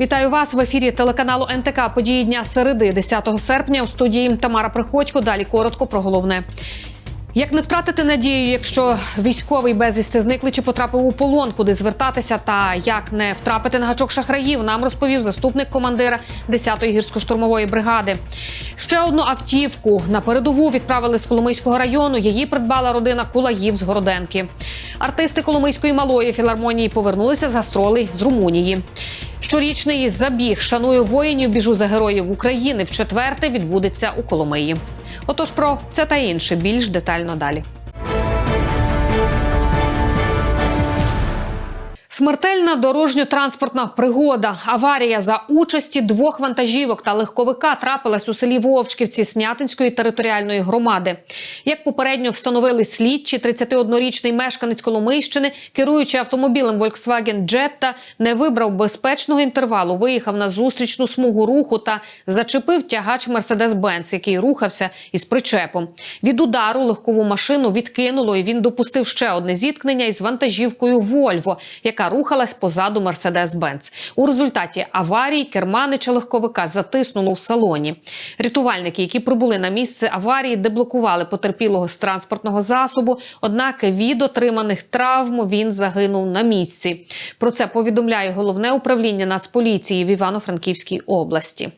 Вітаю вас в ефірі телеканалу НТК. Події дня середи, 10 серпня. У студії Тамара Приходько. Далі коротко про головне. Як не втратити надію, якщо військовий безвісти зникли чи потрапив у полон, куди звертатися, та як не втрапити на гачок шахраїв, нам розповів заступник командира 10-ї гірсько-штурмової бригади. Ще одну автівку на передову відправили з Коломийського району. Її придбала родина Кулаїв з Городенки. Артисти Коломийської малої філармонії повернулися з гастролей з Румунії. Щорічний забіг шаную воїнів, біжу за героїв України. В четверте відбудеться у Коломиї. Отож, про це та інше більш детально далі. Смертельна дорожньо-транспортна пригода. Аварія за участі двох вантажівок та легковика трапилась у селі Вовчківці Снятинської територіальної громади. Як попередньо встановили слідчі, 31-річний мешканець Коломийщини, керуючи автомобілем Volkswagen Jetta, не вибрав безпечного інтервалу, виїхав на зустрічну смугу руху та зачепив тягач Mercedes-Benz, який рухався із причепом. Від удару легкову машину відкинуло, і він допустив ще одне зіткнення із вантажівкою Volvo, яка рухалась позаду Мерседес-Бенц. У результаті аварії керманича легковика затиснуло в салоні. Рятувальники, які прибули на місце аварії, деблокували потерпілого з транспортного засобу. Однак від отриманих травм він загинув на місці. Про це повідомляє головне управління Нацполіції в Івано-Франківській області.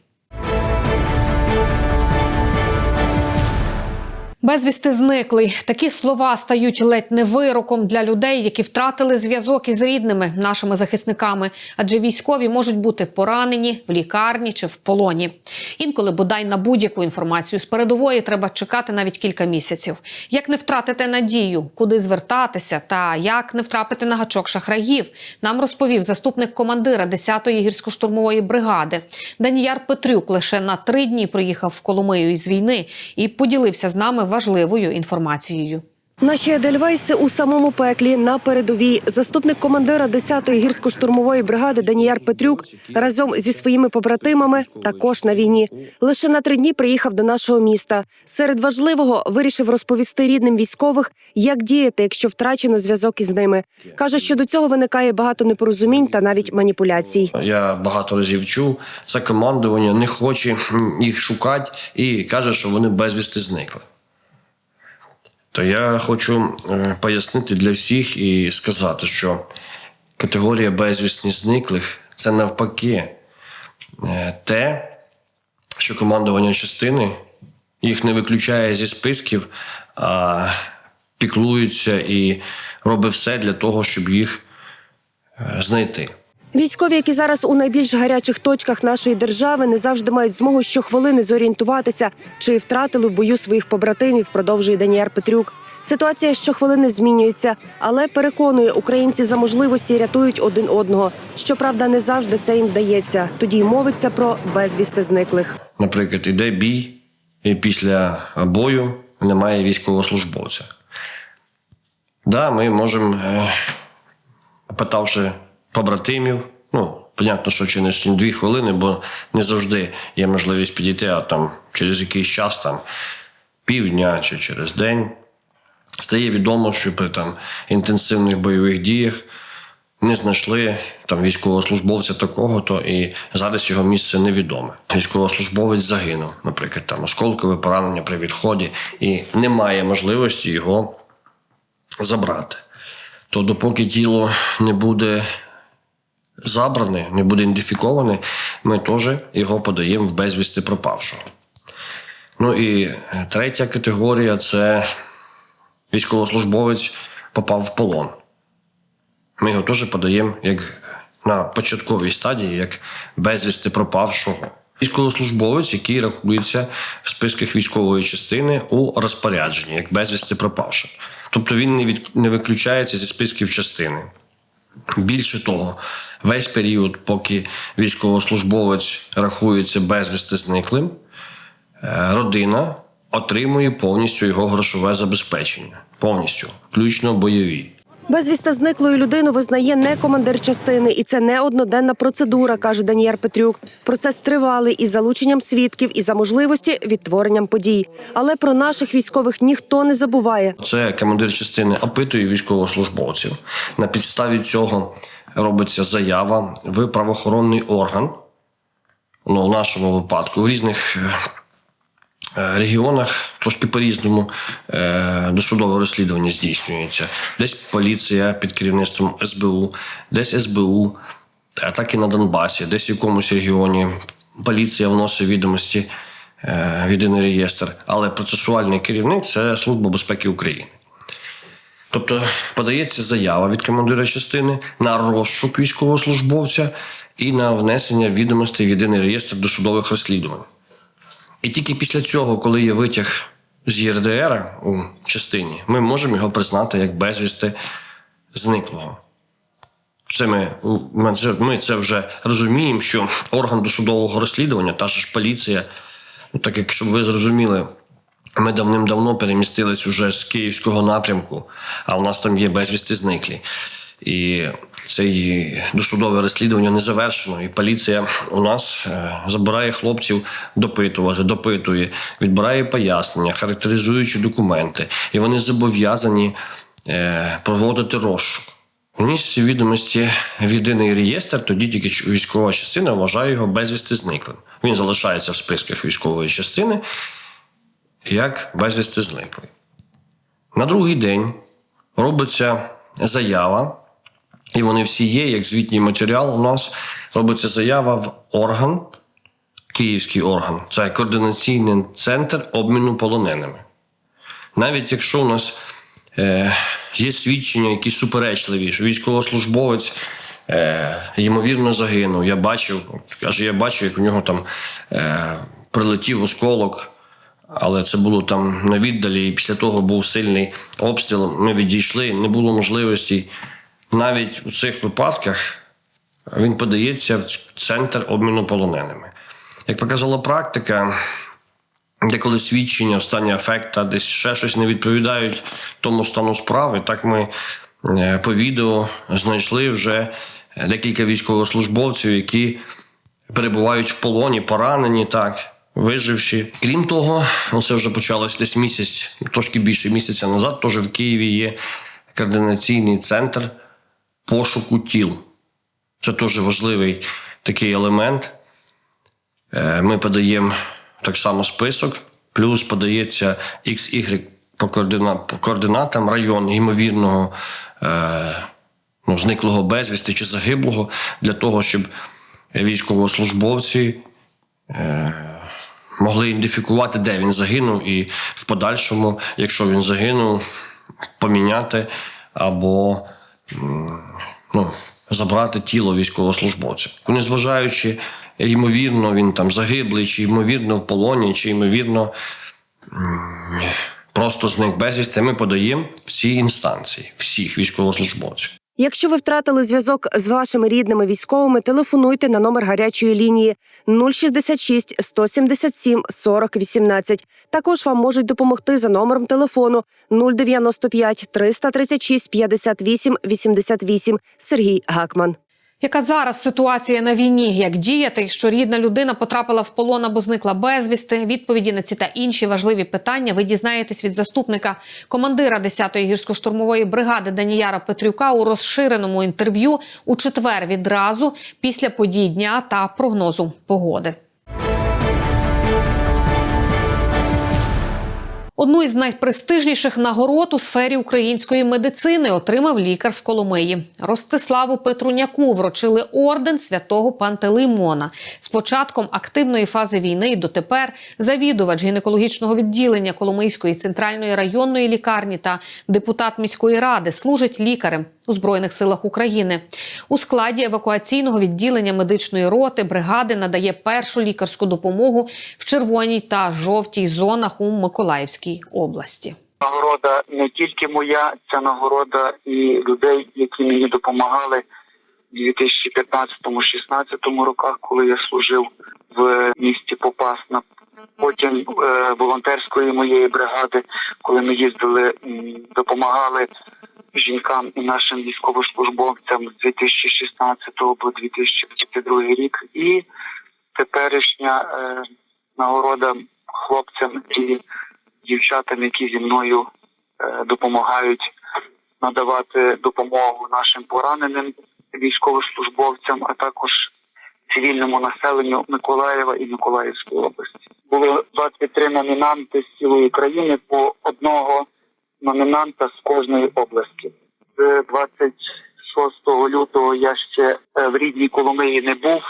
Безвісти зниклий. Такі слова стають ледь не вироком для людей, які втратили зв'язок із рідними нашими захисниками, адже військові можуть бути поранені в лікарні чи в полоні. Інколи бодай на будь-яку інформацію з передової треба чекати навіть кілька місяців. Як не втратити надію, куди звертатися, та як не втрапити на гачок шахраїв, нам розповів заступник командира 10-ї гірсько-штурмової бригади. Даніяр Петрюк лише на три дні приїхав в Коломию із війни і поділився з нами важливою інформацією. Наші Едельвейси у самому пеклі на передовій. Заступник командира 10-ї гірсько-штурмової бригади Даніяр Петрюк разом зі своїми побратимами також на війні. Лише на три дні приїхав до нашого міста. Серед важливого вирішив розповісти рідним військових, як діяти, якщо втрачено зв'язок із ними. каже, що до цього виникає багато непорозумінь та навіть маніпуляцій. Я багато разів чув, це командування не хоче їх шукати і каже, що вони безвісти зникли. То я хочу е, пояснити для всіх і сказати, що категорія безвісні зниклих це навпаки е, те, що командування частини їх не виключає зі списків, а піклується і робить все для того, щоб їх е, знайти. Військові, які зараз у найбільш гарячих точках нашої держави, не завжди мають змогу щохвилини зорієнтуватися, чи втратили в бою своїх побратимів, продовжує Даніяр Петрюк. Ситуація щохвилини змінюється, але переконує, українці за можливості рятують один одного. Щоправда, не завжди це їм вдається. Тоді й мовиться про безвісти зниклих. Наприклад, іде бій, і після бою немає військовослужбовця. Да, ми можемо, е, питавши побратимів, ну, понятно, що через дві хвилини, бо не завжди є можливість підійти, а там через якийсь час, там півдня чи через день, стає відомо, що при там інтенсивних бойових діях не знайшли там військовослужбовця такого, то і зараз його місце невідоме. Військовослужбовець загинув, наприклад, там осколкове поранення при відході, і немає можливості його забрати. То допоки тіло не буде забране, не буде ідентифіковане, ми теж його подаємо в безвісти пропавшого. Ну і третя категорія це військовослужбовець попав в полон. Ми його теж подаємо як на початковій стадії, як безвісти пропавшого. Військовослужбовець, який рахується в списках військової частини у розпорядженні, як безвісти пропавший. Тобто він не, від, не виключається зі списків частини. Більше того, весь період, поки військовослужбовець рахується безвісти зниклим, е, родина отримує повністю його грошове забезпечення. Повністю, включно бойові. Безвісти зниклою людину визнає не командир частини, і це не одноденна процедура, каже Даніяр Петрюк. Процес тривалий із залученням свідків і за можливості відтворенням подій. Але про наших військових ніхто не забуває. Це командир частини опитує військовослужбовців. На підставі цього робиться заява в правоохоронний орган. Ну, в нашому випадку, в різних е, регіонах трошки по-різному е, досудове розслідування здійснюється. Десь поліція під керівництвом СБУ, десь СБУ, так і на Донбасі, десь в якомусь регіоні поліція вносить відомості е, в єдиний реєстр. Але процесуальний керівник це Служба безпеки України. Тобто подається заява від командира частини на розшук військовослужбовця і на внесення відомостей в єдиний реєстр досудових розслідувань. І тільки після цього, коли є витяг з ЄРДР у частині, ми можемо його признати як безвісти зниклого. Це ми, ми, це, вже розуміємо, що орган досудового розслідування, та ж поліція, так як щоб ви зрозуміли, ми давним-давно перемістились уже з київського напрямку, а у нас там є безвісти зниклі. І це і досудове розслідування не завершено. І поліція у нас е, забирає хлопців допитувати, допитує, відбирає пояснення, характеризуючи документи. І вони зобов'язані е, проводити розшук. Вніс ці відомості в єдиний реєстр, тоді тільки військова частина вважає його безвісти зниклим. Він залишається в списках військової частини як безвісти зниклий. На другий день робиться заява, і вони всі є, як звітній матеріал. У нас робиться заява в орган, київський орган, це координаційний центр обміну полоненими. Навіть якщо у нас е, є свідчення, які суперечливі, що військовослужбовець е, ймовірно загинув. Я бачив, каже, я бачив, як у нього там е, прилетів осколок, але це було там на віддалі, і після того був сильний обстріл. Ми відійшли, не було можливості. Навіть у цих випадках він подається в центр обміну полоненими. Як показала практика, деколи свідчення, останні ефекта, десь ще щось не відповідають тому стану справи. Так ми е, по відео знайшли вже декілька військовослужбовців, які перебувають в полоні, поранені, так, виживши. Крім того, ну, це вже почалось десь місяць, трошки більше місяця назад. Теж в Києві є координаційний центр пошуку тіл. Це теж важливий такий елемент. Е, Ми подаємо так само список, плюс подається XY по, координа, по координатам район ймовірного е, ну, зниклого безвісти чи загиблого для того, щоб військовослужбовці е, могли ідентифікувати, де він загинув, і в подальшому, якщо він загинув, поміняти або ну, забрати тіло військовослужбовця. Незважаючи, ймовірно, він там загиблий, чи ймовірно в полоні, чи ймовірно просто зник безвісти, ми подаємо всі інстанції, всіх військовослужбовців. Якщо ви втратили зв'язок з вашими рідними військовими, телефонуйте на номер гарячої лінії 066 177 40 18. Також вам можуть допомогти за номером телефону 095 336 58 88. Сергій Гакман. Яка зараз ситуація на війні? Як діяти, якщо рідна людина потрапила в полон або зникла безвісти? Відповіді на ці та інші важливі питання ви дізнаєтесь від заступника командира 10-ї гірсько-штурмової бригади Даніяра Петрюка у розширеному інтерв'ю у четвер відразу після подій дня та прогнозу погоди. Одну із найпрестижніших нагород у сфері української медицини отримав лікар з Коломиї. Ростиславу Петруняку вручили орден святого Пантелеймона. З початком активної фази війни і дотепер завідувач гінекологічного відділення Коломийської центральної районної лікарні та депутат міської ради служить лікарем у збройних силах України. У складі евакуаційного відділення медичної роти бригади надає першу лікарську допомогу в червоній та жовтій зонах у Миколаївській області. Нагорода не тільки моя, це нагорода і людей, які мені допомагали в 2015-16 роках, коли я служив в місті Попасна. Потім е, волонтерської моєї бригади, коли ми їздили, допомагали жінкам і нашим військовослужбовцям з 2016 по 2022 рік. І теперішня е, нагорода хлопцям і дівчатам, які зі мною е, допомагають надавати допомогу нашим пораненим військовослужбовцям, а також цивільному населенню Миколаєва і Миколаївської області. Було 23 номінанти з цілої країни по одного номінанта з кожної області. З 26 лютого я ще е, в рідній Коломиї не був.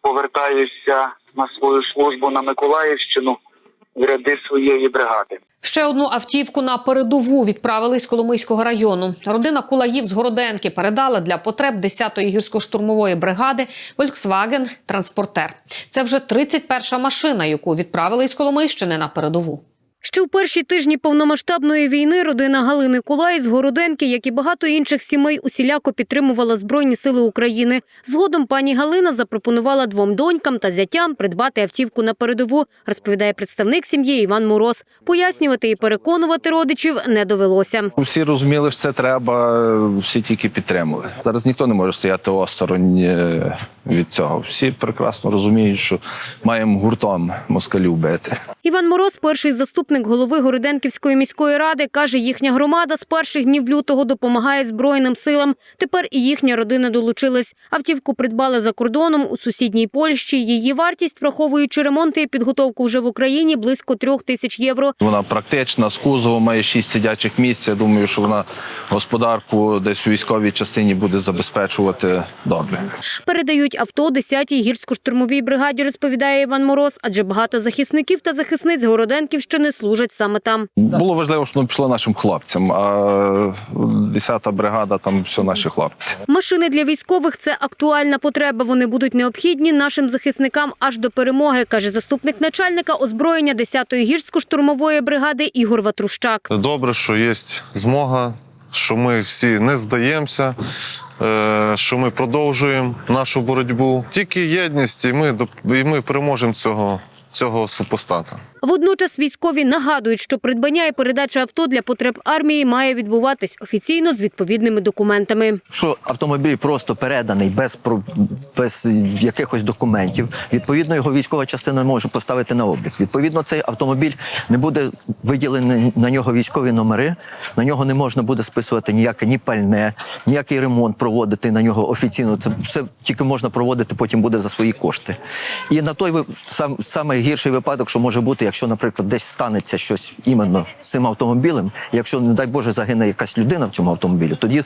Повертаюся на свою службу на Миколаївщину в ряди своєї бригади. Ще одну автівку на передову відправили з Коломийського району. Родина Кулаїв з Городенки передала для потреб 10-ї гірсько-штурмової бригади Volkswagen Транспортер. Це вже 31-ша машина, яку відправили із Коломийщини на передову. Ще в перші тижні повномасштабної війни родина Галини Кулай з Городенки, як і багато інших сімей, усіляко підтримувала Збройні сили України. Згодом пані Галина запропонувала двом донькам та зятям придбати автівку на передову, розповідає представник сім'ї Іван Мороз. Пояснювати і переконувати родичів не довелося. Всі розуміли, що це треба, всі тільки підтримали. Зараз ніхто не може стояти осторонь е, від цього. Всі прекрасно розуміють, що маємо гуртом москалів бити. Іван Мороз, перший заступник голови Городенківської міської ради, каже, їхня громада з перших днів лютого допомагає збройним силам. Тепер і їхня родина долучилась. Автівку придбали за кордоном у сусідній Польщі. Її вартість, враховуючи ремонти і підготовку вже в Україні, близько трьох тисяч євро. Вона практична, з кузовом, має шість сидячих місць. Я думаю, що вона господарку десь у військовій частині буде забезпечувати добре. Передають авто 10-й гірсько-штурмовій бригаді, розповідає Іван Мороз, адже багато захисників та захисниць Городенківщини служать саме там. Було важливо, що воно пішло нашим хлопцям. А 10-та бригада там все наші хлопці. Машини для військових це актуальна потреба. Вони будуть необхідні нашим захисникам аж до перемоги, каже заступник начальника озброєння 10-ї гірсько-штурмової бригади Ігор Ватрущак. Добре, що є змога, що ми всі не здаємося, е, що ми продовжуємо нашу боротьбу. Тільки єдність, і ми, і ми переможемо цього, цього супостата. Водночас військові нагадують, що придбання і передача авто для потреб армії має відбуватись офіційно з відповідними документами. що автомобіль просто переданий без без якихось документів. Відповідно, його військова частина не може поставити на облік. Відповідно, цей автомобіль не буде виділені на нього військові номери. На нього не можна буде списувати ніяке ні пальне, ніякий ремонт проводити на нього офіційно. Це все тільки можна проводити потім буде за свої кошти. І на той сам саме гірший випадок, що може бути, якщо, наприклад, десь станеться щось іменно з цим автомобілем, якщо, не дай Боже, загине якась людина в цьому автомобілі, тоді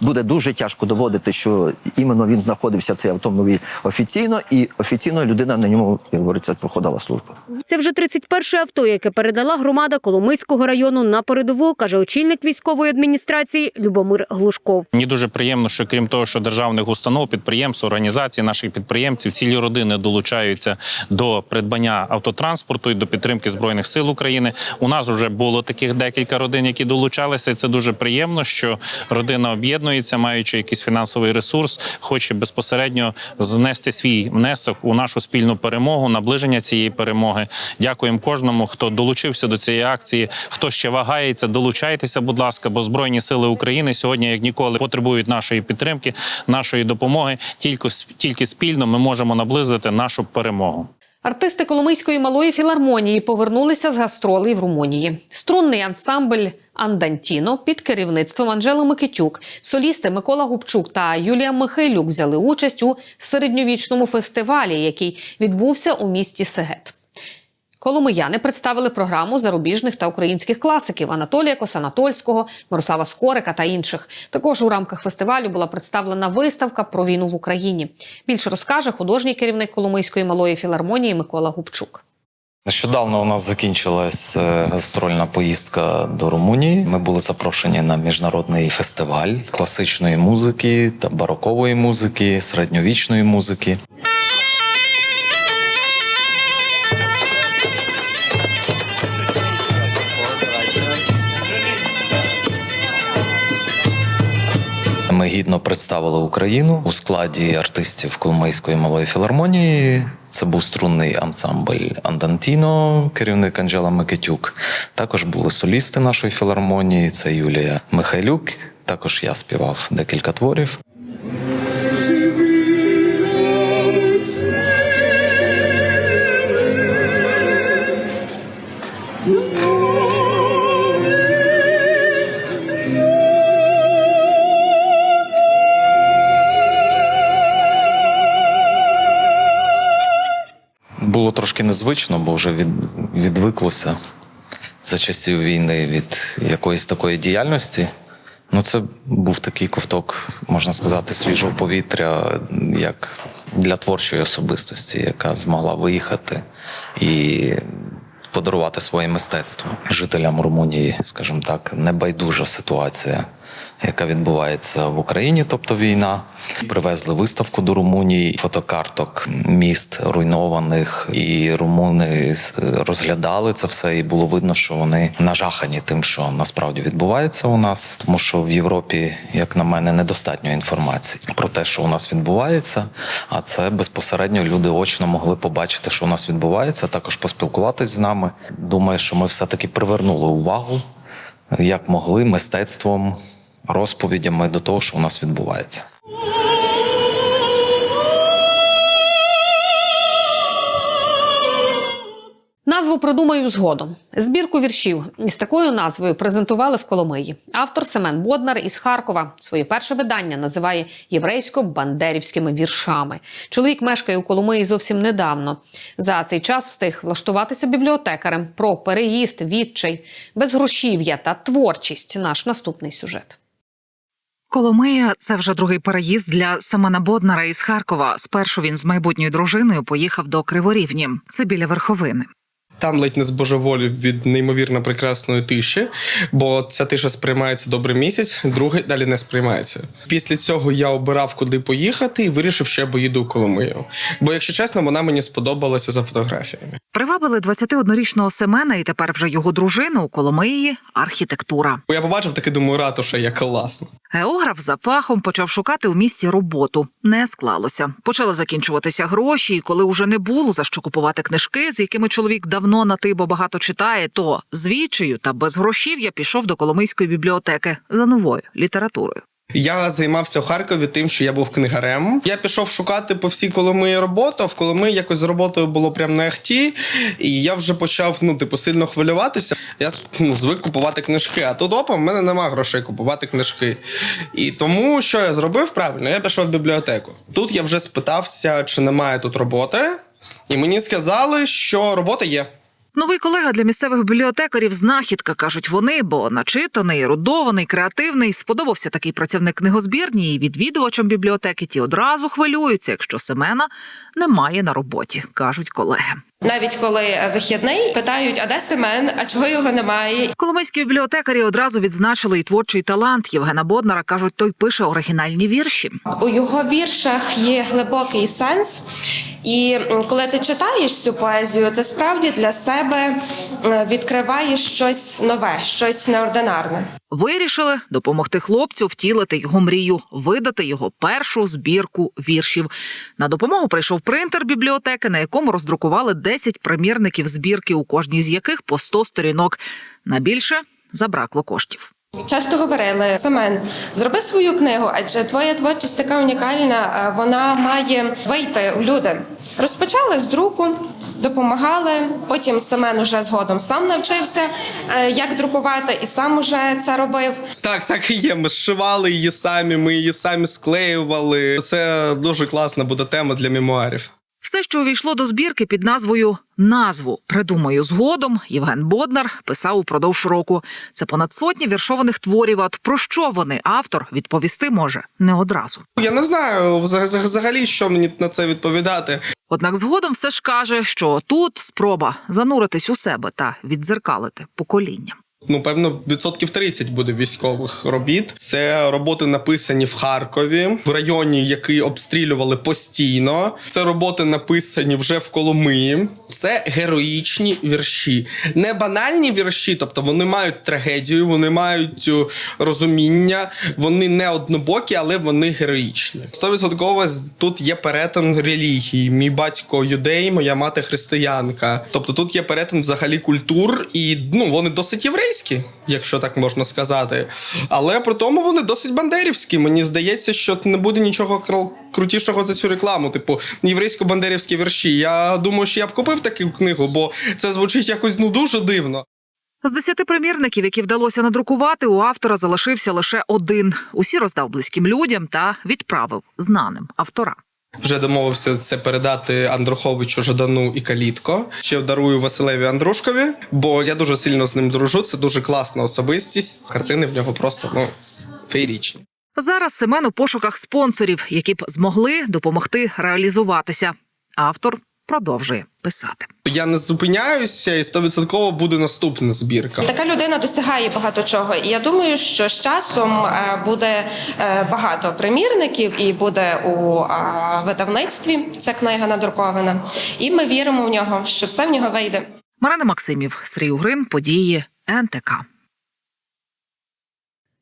буде дуже тяжко доводити, що іменно він знаходився цей автомобіль офіційно, і офіційно людина на ньому, як говориться, проходила службу. Це вже 31 авто, яке передала громада Коломийського району на передову, каже очільник військової адміністрації Любомир Глушков. Мені дуже приємно, що крім того, що державних установ, підприємств, організацій, наших підприємців, цілі родини долучаються до придбання автотранспорту і до підтримки збройних сил України. У нас вже було таких декілька родин, які долучалися. І Це дуже приємно, що родина об'єднується, маючи якийсь фінансовий ресурс, хоче безпосередньо внести свій внесок у нашу спільну перемогу, наближення цієї перемоги. Дякуємо кожному, хто долучився до цієї акції. Хто ще вагається, долучайтеся, будь ласка, бо збройні сили України сьогодні, як ніколи, потребують нашої підтримки, нашої допомоги. Тільки тільки спільно ми можемо наблизити нашу перемогу. Артисти Коломийської малої філармонії повернулися з гастролей в Румунії. Струнний ансамбль Андантіно під керівництвом Анжели Микитюк, солісти Микола Губчук та Юлія Михайлюк взяли участь у середньовічному фестивалі, який відбувся у місті Сегет. Коломияни представили програму зарубіжних та українських класиків Анатолія Косанатольського, Мирослава Скорика та інших. Також у рамках фестивалю була представлена виставка про війну в Україні. Більше розкаже художній керівник Коломийської малої філармонії Микола Губчук. Нещодавно у нас закінчилась е, гастрольна поїздка до Румунії. Ми були запрошені на міжнародний фестиваль класичної музики та барокової музики, середньовічної музики. Ми гідно представили Україну у складі артистів Коломийської малої філармонії. Це був струнний ансамбль Андантіно, керівник Анжела Микитюк. Також були солісти нашої філармонії. Це Юлія Михайлюк. Також я співав декілька творів. Незвично, бо вже від, відвиклося за часів війни від якоїсь такої діяльності. Ну, це був такий ковток, можна сказати, свіжого повітря, як для творчої особистості, яка змогла виїхати і подарувати своє мистецтво жителям Румунії, скажімо так, небайдужа ситуація, яка відбувається в Україні, тобто війна. Привезли виставку до Румунії, фотокарток міст руйнованих, і румуни розглядали це все, і було видно, що вони нажахані тим, що насправді відбувається у нас, тому що в Європі, як на мене, недостатньо інформації про те, що у нас відбувається. А це безпосередньо люди очно могли побачити, що у нас відбувається, також поспілкуватись з нами. Думаю, що ми все-таки привернули увагу, як могли мистецтвом, розповідями до того, що у нас відбувається. Назву придумаю згодом. Збірку віршів із такою назвою презентували в Коломиї. Автор Семен Боднар із Харкова своє перше видання називає єврейсько-бандерівськими віршами. Чоловік мешкає у Коломиї зовсім недавно. За цей час встиг влаштуватися бібліотекарем про переїзд, відчай, безгрошів'я та творчість. Наш наступний сюжет. Коломия – це вже другий переїзд для Семена Боднара із Харкова. Спершу він з майбутньою дружиною поїхав до Криворівні. Це біля верховини. Там ледь не збожеволів від неймовірно прекрасної тиші, бо ця тиша сприймається добрий місяць, другий далі не сприймається. Після цього я обирав, куди поїхати, і вирішив, що я поїду у Коломию. Бо, якщо чесно, вона мені сподобалася за фотографіями. Привабили 21-річного Семена і тепер вже його дружину у Коломиї – архітектура. Я побачив таки, думаю, ратуша, як класно. Географ за фахом почав шукати у місті роботу. Не склалося. Почали закінчуватися гроші, і коли уже не було за що купувати книжки, з якими чоловік давно на тибо багато читає, то з та без грошів я пішов до Коломийської бібліотеки за новою літературою. Я займався у Харкові тим, що я був книгарем. Я пішов шукати по всій Коломиї роботу, а в Коломиї якось з роботою було прям не ахті. І я вже почав ну, типу, сильно хвилюватися. Я ну, звик купувати книжки, а тут опа, в мене нема грошей купувати книжки. І тому що я зробив правильно? Я пішов в бібліотеку. Тут я вже спитався, чи немає тут роботи, і мені сказали, що робота є. Новий колега для місцевих бібліотекарів знахідка, кажуть вони, бо начитаний, рудований, креативний. Сподобався такий працівник книгозбірні, і відвідувачам бібліотеки ті одразу хвилюються, якщо Семена немає на роботі, кажуть колеги. Навіть коли вихідний питають, а де Семен, а чого його немає? Коломийські бібліотекарі одразу відзначили і творчий талант Євгена Боднара. кажуть, той пише оригінальні вірші. У його віршах є глибокий сенс. І коли ти читаєш цю поезію, ти справді для себе е, відкриваєш щось нове, щось неординарне. Вирішили допомогти хлопцю втілити його мрію, видати його першу збірку віршів. На допомогу прийшов принтер бібліотеки, на якому роздрукували 10 примірників збірки, у кожній з яких по 100 сторінок. На більше забракло коштів. Часто говорили Семен, зроби свою книгу, адже твоя творчість така унікальна, вона має вийти в люди. Розпочали з друку, допомагали. Потім Семен уже згодом сам навчився, е, як друкувати, і сам уже це робив. Так, так і є. Ми зшивали її самі, ми її самі склеювали. Це дуже класна буде тема для мемуарів. Все, що увійшло до збірки під назвою Назву придумаю згодом. Євген Боднар писав упродовж року. Це понад сотні віршованих творів. А От про що вони автор відповісти може не одразу. Я не знаю взаг- взагалі, що мені на це відповідати. Однак згодом все ж каже, що тут спроба зануритись у себе та віддзеркалити покоління. Ну, певно, відсотків 30 буде військових робіт. Це роботи написані в Харкові, в районі, який обстрілювали постійно. Це роботи написані вже в Коломиї. Це героїчні вірші, не банальні вірші, тобто вони мають трагедію, вони мають е, розуміння, вони не однобокі, але вони героїчні. Стовідсотково тут є перетин релігії. Мій батько юдей, моя мати християнка. Тобто тут є перетин взагалі культур, і ну вони досить єврейські, якщо так можна сказати. Але при тому вони досить бандерівські. Мені здається, що не буде нічого крутішого за цю рекламу. Типу єврейсько-бандерівські вірші. Я думаю, що я б купив таку книгу, бо це звучить якось ну дуже дивно. З десяти примірників, які вдалося надрукувати, у автора залишився лише один. Усі роздав близьким людям та відправив знаним авторам. Вже домовився це передати Андруховичу Жадану і Калітко. Ще дарую Василеві Андрушкові, бо я дуже сильно з ним дружу. Це дуже класна особистість. Картини в нього просто ну феєрічні. Зараз Семен у пошуках спонсорів, які б змогли допомогти реалізуватися. Автор продовжує писати. Я не зупиняюся, і 100% буде наступна збірка. Така людина досягає багато чого, і я думаю, що з часом е, буде е, багато примірників і буде у видавництві ця книга надрукована. І ми віримо в нього, що все в нього вийде. Марина Максимів, Сергій Угрин, події НТК.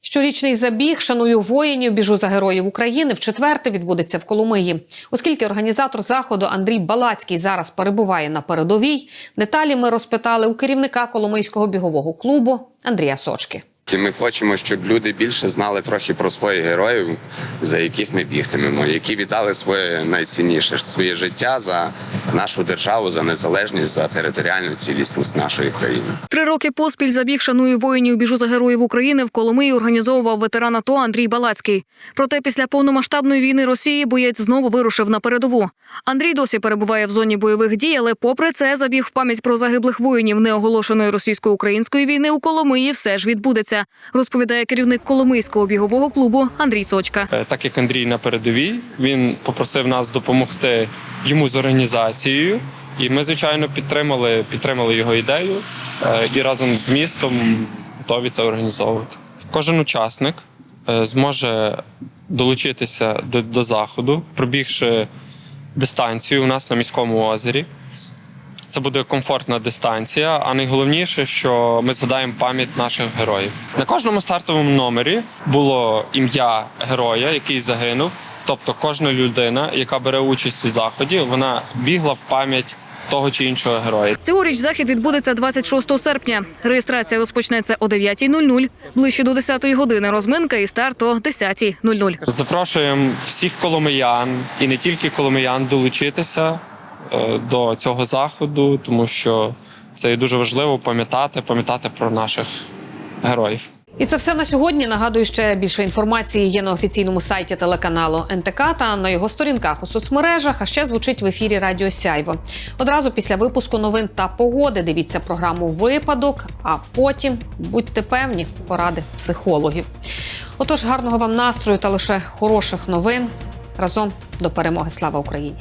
Щорічний забіг шаную воїнів, біжу за героїв України. В четверте відбудеться в Коломиї. Оскільки організатор заходу Андрій Балацький зараз перебуває на передовій. Деталі ми розпитали у керівника Коломийського бігового клубу Андрія Сочки. І ми хочемо, щоб люди більше знали трохи про своїх героїв, за яких ми бігтимемо, які віддали своє найцінніше своє життя за нашу державу, за незалежність, за територіальну цілісність нашої країни. Три роки поспіль забіг шанує воїнів біжу за героїв України в Коломиї організовував ветеран АТО Андрій Балацький. Проте після повномасштабної війни Росії боєць знову вирушив на передову. Андрій досі перебуває в зоні бойових дій, але попри це забіг в пам'ять про загиблих воїнів неоголошеної російсько-української війни у Коломиї все ж відбудеться, розповідає керівник Коломийського бігового клубу Андрій Цочка. Е, Так як Андрій на передовій, він попросив нас допомогти йому з організацією, і ми, звичайно, підтримали, підтримали його ідею е, і разом з містом готові це організовувати. Кожен учасник е, зможе долучитися до, до заходу, пробігши дистанцію у нас на міському озері. Це буде комфортна дистанція, а найголовніше, що ми згадаємо пам'ять наших героїв. На кожному стартовому номері було ім'я героя, який загинув. Тобто, кожна людина, яка бере участь у заході, вона бігла в пам'ять того чи іншого героя. Цьогоріч захід відбудеться 26 серпня. Реєстрація розпочнеться о 9.00. Ближче до 10 години розминка і старт о 10.00. Запрошуємо всіх коломиян і не тільки коломиян долучитися до цього заходу, тому що це є дуже важливо пам'ятати, пам'ятати про наших героїв. І це все на сьогодні. Нагадую, ще більше інформації є на офіційному сайті телеканалу НТК та на його сторінках у соцмережах. А ще звучить в ефірі Радіо Сяйво. Одразу після випуску новин та погоди дивіться програму Випадок. А потім будьте певні поради психологів. Отож, гарного вам настрою та лише хороших новин разом до перемоги. Слава Україні!